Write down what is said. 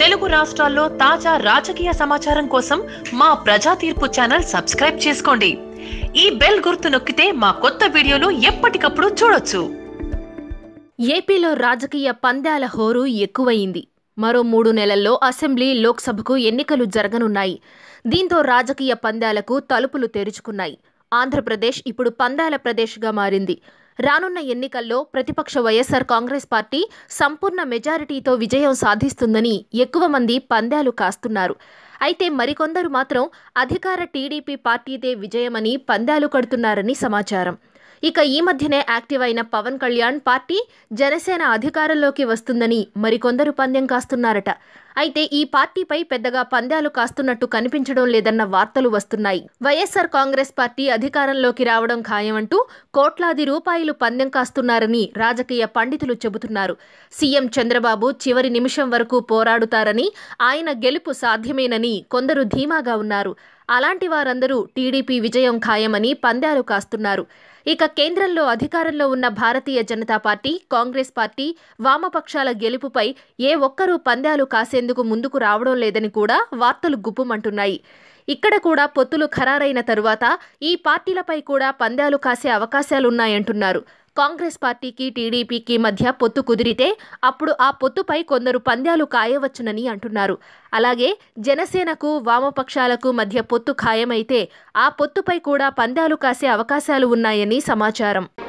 తెలుగు రాష్ట్రాల్లో తాజా రాజకీయ సమాచారం కోసం మా ప్రజా తీర్పు ఛానల్ సబ్స్క్రైబ్ చేసుకోండి. ఈ బెల్ గుర్తు నొక్కితే మా కొత్త వీడియోలు ఎప్పటికప్పుడు చూడొచ్చు. ఏపీలో రాజకీయ పందాల హోరు ఎక్కువయింది మరో మూడు నెలల్లో అసెంబ్లీ లోక్సభకు ఎన్నికలు జరగనున్నాయి. దీంతో రాజకీయ పందాలకు తలుపులు తెరుచుకున్నాయి. ఆంధ్రప్రదేశ్ ఇప్పుడు పందాల ప్రదేశ్గా మారింది. రానున్న ఎన్నికల్లో ప్రతిపక్ష వైఎస్సార్ కాంగ్రెస్ పార్టీ సంపూర్ణ మెజారిటీతో విజయం సాధిస్తుందని ఎక్కువ మంది పందాలు కాస్తున్నారు. అయితే మరికొందరు మాత్రం అధికార టీడీపీ పార్టీదే విజయమని పందాలు కడుతున్నారని సమాచారం. ఇక ఈ మధ్యనే యాక్టివ్ అయిన పవన్ కళ్యాణ్ పార్టీ జనసేన అధికారంలోకి వస్తుందని మరికొందరు పందెం కాస్తున్నారట. అయితే ఈ పార్టీపై పెద్దగా పందాలు కాస్తున్నట్టు కనిపించడం లేదన్న వార్తలు వస్తున్నాయి. వైఎస్సార్ కాంగ్రెస్ పార్టీ అధికారంలోకి రావడం ఖాయమంటూ కోట్లాది రూపాయలు పందెం కాస్తున్నారని రాజకీయ పండితులు చెబుతున్నారు. సీఎం చంద్రబాబు చివరి నిమిషం వరకు పోరాడుతారని ఆయన గెలుపు సాధ్యమేనని కొందరు ధీమాగా ఉన్నారు. అలాంటి వారందరూ టీడీపీ విజయం ఖాయమని పందాలు కాస్తున్నారు. ఇక కేంద్రంలో అధికారంలో ఉన్న భారతీయ జనతా పార్టీ కాంగ్రెస్ పార్టీ వామపక్షాల గెలుపుపై ఏ ఒక్కరూ పందాలు కాసేందుకు ముందుకు రావడం లేదని కూడా వార్తలు గుప్పుమంటున్నాయి. ఇక్కడ కూడా పొత్తులు ఖరారైన తరువాత ఈ పార్టీలపై కూడా పందాలు కాసే అవకాశాలున్నాయంటున్నారు. కాంగ్రెస్ పార్టీకి టీడీపీకి మధ్య పొత్తు కుదిరితే అప్పుడు ఆ పొత్తుపై కొందరు పందాలు కాయవచ్చునని అంటున్నారు. అలాగే జనసేనకు వామపక్షాలకు మధ్య పొత్తు ఖాయమైతే ఆ పొత్తుపై కూడా పందాలు కాసే అవకాశాలు ఉన్నాయని సమాచారం.